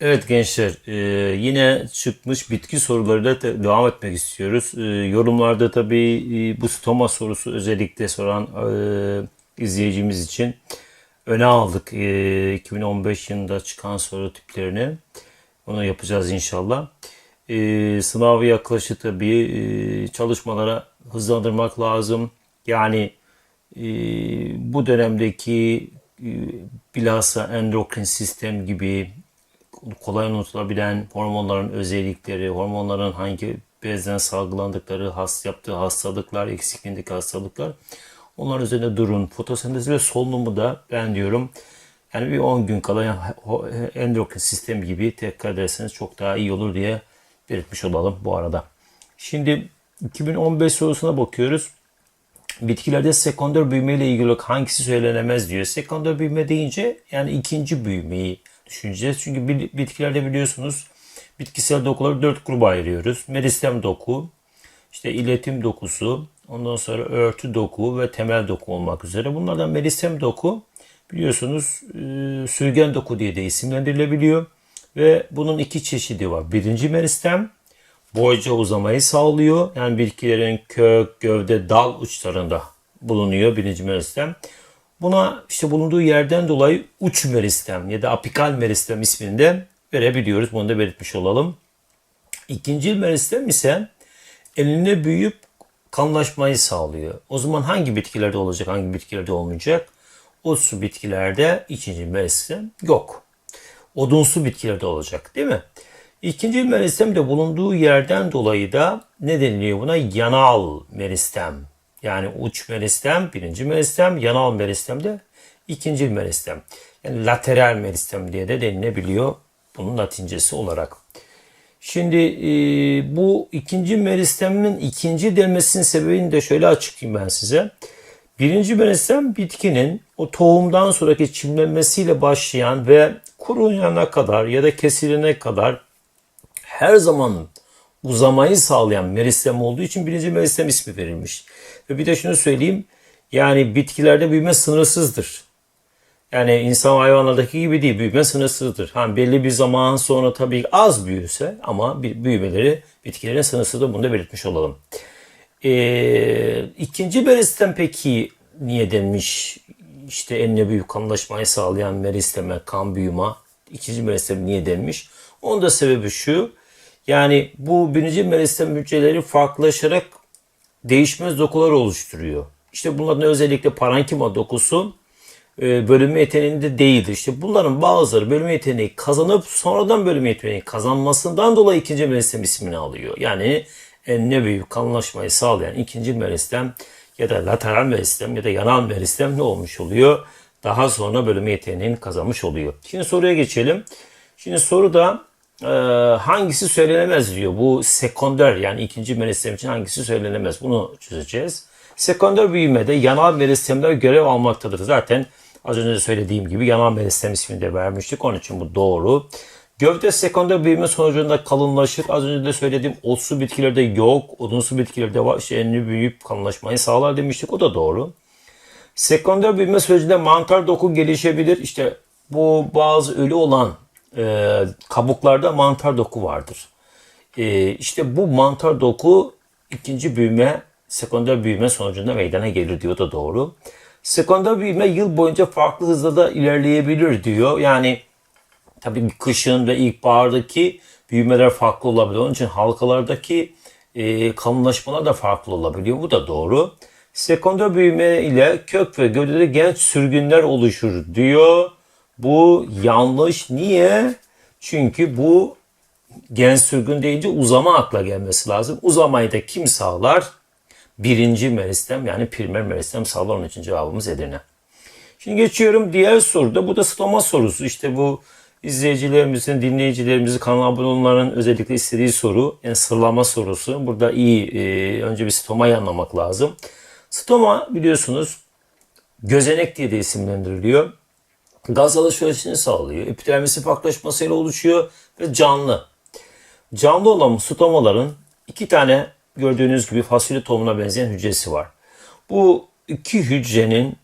Evet gençler, e, yine çıkmış bitki sorularıyla devam etmek istiyoruz. E, yorumlarda tabii e, bu stoma sorusu özellikle soran izleyicimiz için öne aldık e, 2015 yılında çıkan soru tiplerini. Onu yapacağız inşallah. E, sınavı yaklaşık tabii çalışmalara hızlandırmak lazım. Yani bu dönemdeki bilhassa endokrin sistem gibi kolay unutulabilen hormonların özellikleri, hormonların hangi bezden salgılandıkları, has yaptığı hastalıklar, eksikliğindeki hastalıklar. Onlar üzerine durun. Fotosentez ve solunumu da ben diyorum yani bir 10 gün kala endokrin sistemi gibi tekrar ederseniz çok daha iyi olur diye belirtmiş olalım bu arada. Şimdi 2015 sorusuna bakıyoruz. Bitkilerde sekonder büyüme ile ilgili hangisi söylenemez diyor. Sekonder büyüme deyince yani ikinci büyümeyi düşüneceğiz. Çünkü bitkilerde biliyorsunuz bitkisel dokuları dört gruba ayırıyoruz. Meristem doku, işte iletim dokusu, ondan sonra örtü doku ve temel doku olmak üzere. Bunlardan meristem doku biliyorsunuz e, sürgen doku diye de isimlendirilebiliyor. Ve bunun iki çeşidi var. Birinci meristem boyca uzamayı sağlıyor. Yani bitkilerin kök, gövde, dal uçlarında bulunuyor birinci meristem. Buna işte bulunduğu yerden dolayı uç meristem ya da apikal meristem ismini de verebiliyoruz. Bunu da belirtmiş olalım. İkinci meristem ise eline büyüyüp kanlaşmayı sağlıyor. O zaman hangi bitkilerde olacak, hangi bitkilerde olmayacak? Otsu bitkilerde ikinci meristem yok odunsu bitkilerde olacak değil mi? İkinci meristem de bulunduğu yerden dolayı da ne deniliyor buna? Yanal meristem. Yani uç meristem, birinci meristem, yanal meristem de ikinci meristem. Yani lateral meristem diye de denilebiliyor bunun latincesi olarak. Şimdi e, bu ikinci meristemin ikinci denmesinin sebebini de şöyle açıklayayım ben size. Birinci meristem bitkinin o tohumdan sonraki çimlenmesiyle başlayan ve kuruyana kadar ya da kesilene kadar her zaman uzamayı sağlayan meristem olduğu için birinci meristem ismi verilmiş. Ve bir de şunu söyleyeyim. Yani bitkilerde büyüme sınırsızdır. Yani insan hayvanlardaki gibi değil. Büyüme sınırsızdır. Ha, belli bir zaman sonra tabii az büyüse ama büyümeleri bitkilerin sınırsızdır. Bunu da belirtmiş olalım. Ee, ikinci meristem peki niye denmiş? İşte en büyük kanlaşmayı sağlayan meristeme, kan büyüme. İkinci meristem niye denmiş? Onun da sebebi şu. Yani bu birinci meristem hücreleri farklılaşarak değişmez dokular oluşturuyor. İşte bunların özellikle parankima dokusu e, bölünme yeteneğinde değildir. İşte bunların bazıları bölünme yeteneği kazanıp sonradan bölünme yeteneği kazanmasından dolayı ikinci meristem ismini alıyor. Yani ne büyük kanlaşmayı sağlayan ikinci meristem ya da lateral meristem ya da yanal meristem ne olmuş oluyor? Daha sonra bölünme yeteneğini kazanmış oluyor. Şimdi soruya geçelim. Şimdi soruda e, hangisi söylenemez diyor. Bu sekonder yani ikinci meristem için hangisi söylenemez? Bunu çözeceğiz. Sekonder büyümede yanal meristemler görev almaktadır. Zaten az önce söylediğim gibi yanal meristem ismini de vermiştik. Onun için bu doğru. Gövde sekonder büyüme sonucunda kalınlaşır. Az önce de söylediğim otsu bitkilerde yok. Odunsu bitkilerde var. İşte enli büyüyüp kalınlaşmayı sağlar demiştik. O da doğru. Sekonder büyüme sürecinde mantar doku gelişebilir. İşte bu bazı ölü olan e, kabuklarda mantar doku vardır. E, işte bu mantar doku ikinci büyüme, sekonder büyüme sonucunda meydana gelir diyor da doğru. Sekonder büyüme yıl boyunca farklı hızla da ilerleyebilir diyor. Yani tabii kışın ve ilkbahardaki büyümeler farklı olabilir. Onun için halkalardaki e, kalınlaşmalar da farklı olabiliyor. Bu da doğru. Sekonder büyüme ile kök ve gövdede genç sürgünler oluşur diyor. Bu yanlış. Niye? Çünkü bu gen sürgün deyince uzama akla gelmesi lazım. Uzamayı da kim sağlar? Birinci meristem yani primer meristem sağlar. Onun için cevabımız Edirne. Şimdi geçiyorum diğer soruda. Bu da stoma sorusu. İşte bu izleyicilerimizin, dinleyicilerimizin, kanal abone olanların özellikle istediği soru. Yani sırlama sorusu. Burada iyi e, önce bir stomayı anlamak lazım. Stoma biliyorsunuz gözenek diye de isimlendiriliyor. Gaz alışverişini sağlıyor. Epidermisi farklılaşmasıyla oluşuyor ve canlı. Canlı olan stomaların iki tane gördüğünüz gibi fasulye tohumuna benzeyen hücresi var. Bu iki hücrenin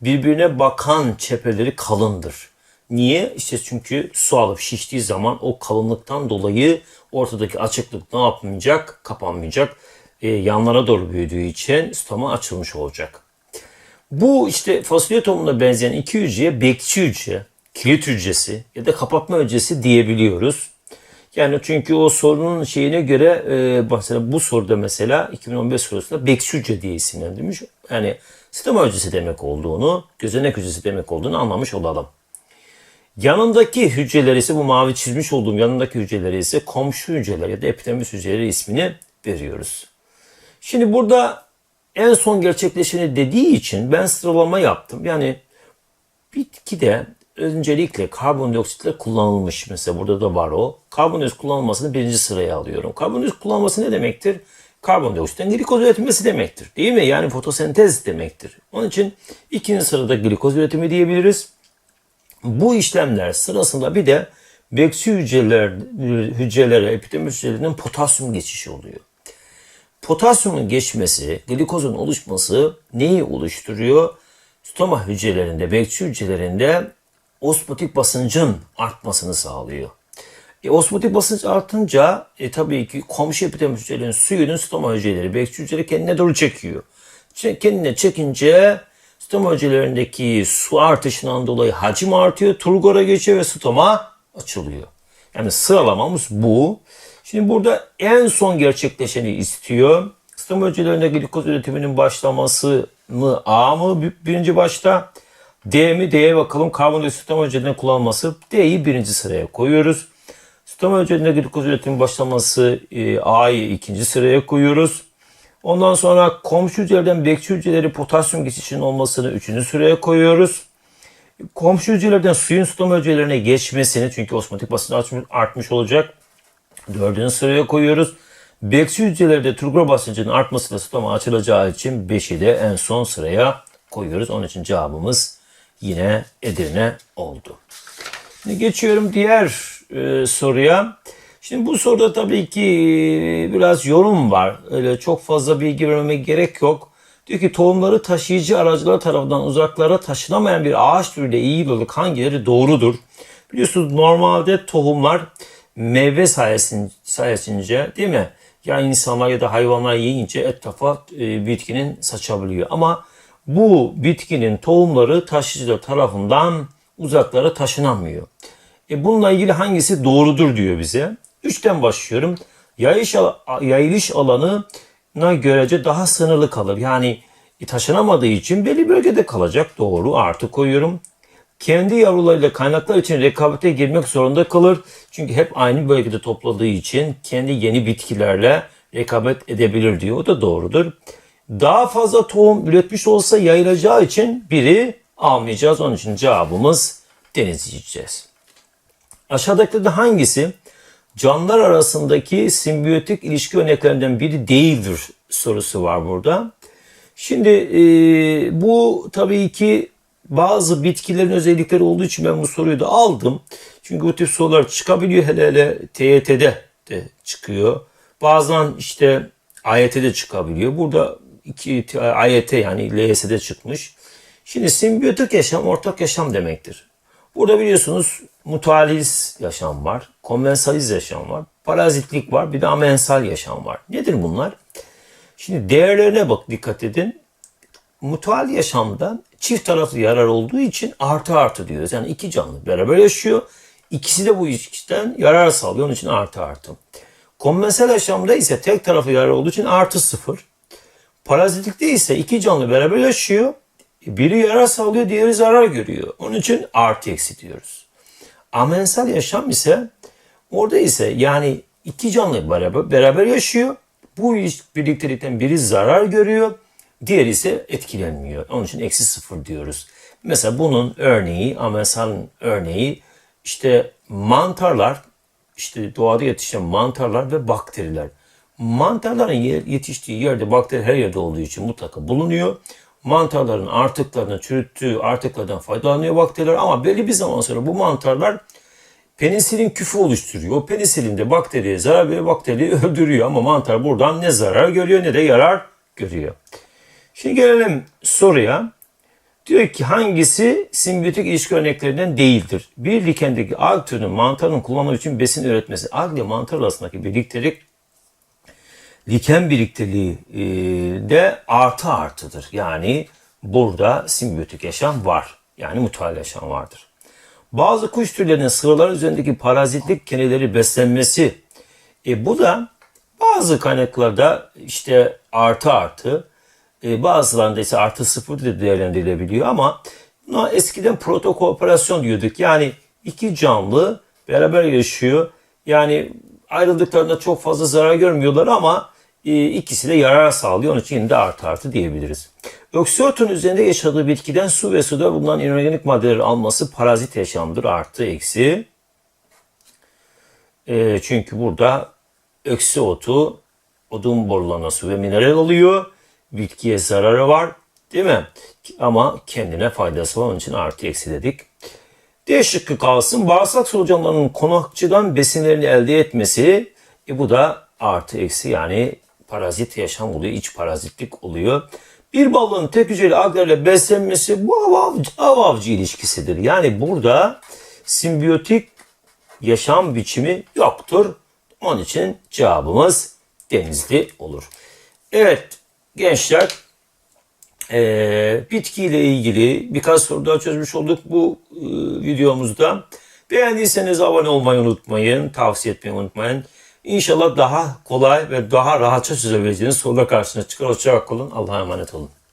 birbirine bakan çepeleri kalındır. Niye? İşte çünkü su alıp şiştiği zaman o kalınlıktan dolayı ortadaki açıklık ne yapmayacak? Kapanmayacak. E, yanlara doğru büyüdüğü için stoma açılmış olacak. Bu işte fasulye tohumuna benzeyen iki hücreye bekçi hücre, kilit hücresi ya da kapatma hücresi diyebiliyoruz. Yani çünkü o sorunun şeyine göre e, mesela bu soruda mesela 2015 sorusunda bekçi hücre diye isimlendirmiş. Yani sistema hücresi demek olduğunu, gözenek hücresi demek olduğunu anlamış olalım. Yanındaki hücreler ise bu mavi çizmiş olduğum yanındaki hücreleri ise komşu hücreler ya da epidermis hücreleri ismini veriyoruz. Şimdi burada en son gerçekleşeni dediği için ben sıralama yaptım. Yani bitkide öncelikle karbondioksitle kullanılmış. Mesela burada da var o. Karbondioksit kullanılmasını birinci sıraya alıyorum. Karbondioksit kullanılması ne demektir? Karbondioksitten glikoz üretilmesi demektir. Değil mi? Yani fotosentez demektir. Onun için ikinci sırada glikoz üretimi diyebiliriz. Bu işlemler sırasında bir de bekçi hücreler, hücrelere, epidermis hücrelerinin potasyum geçişi oluyor. Potasyumun geçmesi, glikozun oluşması neyi oluşturuyor? Stoma hücrelerinde, bekçi hücrelerinde osmotik basıncın artmasını sağlıyor. E, osmotik basınç artınca e, tabii ki komşu epidermis hücrelerinin suyunun stoma hücreleri, bekçi hücreleri kendine doğru çekiyor. Kendine çekince stoma hücrelerindeki su artışından dolayı hacim artıyor, turgora geçiyor ve stoma açılıyor. Yani sıralamamız bu. Şimdi burada en son gerçekleşeni istiyor. Stoma hücrelerinde glikoz üretiminin başlamasını A mı bir- birinci başta? D mi? D'ye bakalım. Karbondioksit stoma hücrelerinin kullanılması. D'yi birinci sıraya koyuyoruz. Stoma hücrelerinde glikoz üretimi başlaması e, A'yı ikinci sıraya koyuyoruz. Ondan sonra komşu hücrelerden bekçi hücreleri potasyum geçişinin olmasını üçüncü sıraya koyuyoruz. Komşu hücrelerden suyun stoma hücrelerine geçmesini çünkü osmotik basınç artmış olacak. Dördüncü sıraya koyuyoruz. Bekçi hücrelerde turgor basıncının artmasıyla stoma açılacağı için beşi de en son sıraya koyuyoruz. Onun için cevabımız yine Edirne oldu. Şimdi geçiyorum diğer e, soruya. Şimdi bu soruda tabii ki e, biraz yorum var. Öyle çok fazla bilgi vermeme gerek yok. Diyor ki tohumları taşıyıcı aracılar tarafından uzaklara taşınamayan bir ağaç türüyle iyi yıllık hangileri doğrudur? Biliyorsunuz normalde tohumlar meyve sayesin, sayesince değil mi? Ya insanlar ya da hayvanlar yiyince etrafa e, bitkinin saçabiliyor. Ama bu bitkinin tohumları taşıyıcılar tarafından uzaklara taşınamıyor. E bununla ilgili hangisi doğrudur diyor bize. Üçten başlıyorum. Yayış, yayılış alanına görece daha sınırlı kalır. Yani taşınamadığı için belli bölgede kalacak. Doğru artı koyuyorum. Kendi yavrularıyla kaynaklar için rekabete girmek zorunda kalır. Çünkü hep aynı bölgede topladığı için kendi yeni bitkilerle rekabet edebilir diyor. O da doğrudur. Daha fazla tohum üretmiş olsa yayılacağı için biri almayacağız. Onun için cevabımız deniz yiyeceğiz. Aşağıdaki de hangisi canlılar arasındaki simbiyotik ilişki örneklerinden biri değildir sorusu var burada. Şimdi e, bu tabii ki bazı bitkilerin özellikleri olduğu için ben bu soruyu da aldım. Çünkü bu tip sorular çıkabiliyor hele hele TYT'de de çıkıyor. Bazen işte AYT'de çıkabiliyor. Burada iki AYT yani LYS'de çıkmış. Şimdi simbiyotik yaşam ortak yaşam demektir. Burada biliyorsunuz mutualiz yaşam var, konvensaliz yaşam var, parazitlik var, bir de amensal yaşam var. Nedir bunlar? Şimdi değerlerine bak dikkat edin. Mutual yaşamda çift taraflı yarar olduğu için artı artı diyoruz. Yani iki canlı beraber yaşıyor. İkisi de bu ilişkiden yarar sağlıyor. Onun için artı artı. Konvensel yaşamda ise tek taraflı yarar olduğu için artı sıfır. Parazitlikte ise iki canlı beraber yaşıyor. Biri yarar sağlıyor, diğeri zarar görüyor. Onun için artı eksi diyoruz. Amensal yaşam ise orada ise yani iki canlı beraber, beraber yaşıyor. Bu birliktelikten biri zarar görüyor, diğeri ise etkilenmiyor. Onun için eksi sıfır diyoruz. Mesela bunun örneği, amensalın örneği işte mantarlar, işte doğada yetişen mantarlar ve bakteriler. Mantarların yetiştiği yerde bakteri her yerde olduğu için mutlaka bulunuyor. Mantarların artıklarını çürüttüğü artıklardan faydalanıyor bakteriler ama belli bir zaman sonra bu mantarlar penisilin küfü oluşturuyor. O penisilin de bakteriye zarar veriyor, bakteriyi öldürüyor ama mantar buradan ne zarar görüyor ne de yarar görüyor. Şimdi gelelim soruya. Diyor ki hangisi simbiyotik ilişki örneklerinden değildir? Bir likendeki alg türünün mantarın kullanımı için besin üretmesi. Alg ile mantar arasındaki birliktelik liken birlikteliği e, de artı artıdır. Yani burada simbiyotik yaşam var. Yani mutual yaşam vardır. Bazı kuş türlerinin sıralar üzerindeki parazitlik keneleri beslenmesi. E, bu da bazı kaynaklarda işte artı artı e, bazılarında ise artı sıfır da değerlendirilebiliyor ama buna eskiden protokooperasyon diyorduk. Yani iki canlı beraber yaşıyor. Yani ayrıldıklarında çok fazla zarar görmüyorlar ama e, ikisi de yarar sağlıyor. Onun için yine de artı artı diyebiliriz. Öksüotun üzerinde yaşadığı bitkiden su ve suda bulunan inorganik maddeleri alması parazit yaşamdır. Artı eksi. E, çünkü burada öksü otu odun borularına su ve mineral alıyor. Bitkiye zararı var değil mi? Ama kendine faydası var. Onun için artı eksi dedik. D şıkkı kalsın. Bağırsak solucanlarının konakçıdan besinlerini elde etmesi. E bu da artı eksi yani parazit yaşam oluyor. iç parazitlik oluyor. Bir balığın tek hücreli alglerle beslenmesi bu av avcı, av avcı ilişkisidir. Yani burada simbiyotik yaşam biçimi yoktur. Onun için cevabımız denizli olur. Evet gençler eee bitkiyle ilgili birkaç soru daha çözmüş olduk bu e, videomuzda. Beğendiyseniz abone olmayı unutmayın, tavsiye etmeyi unutmayın. İnşallah daha kolay ve daha rahatça çözebileceğiniz sorular karşınıza çıkar. Hoşçakalın. Allah'a emanet olun.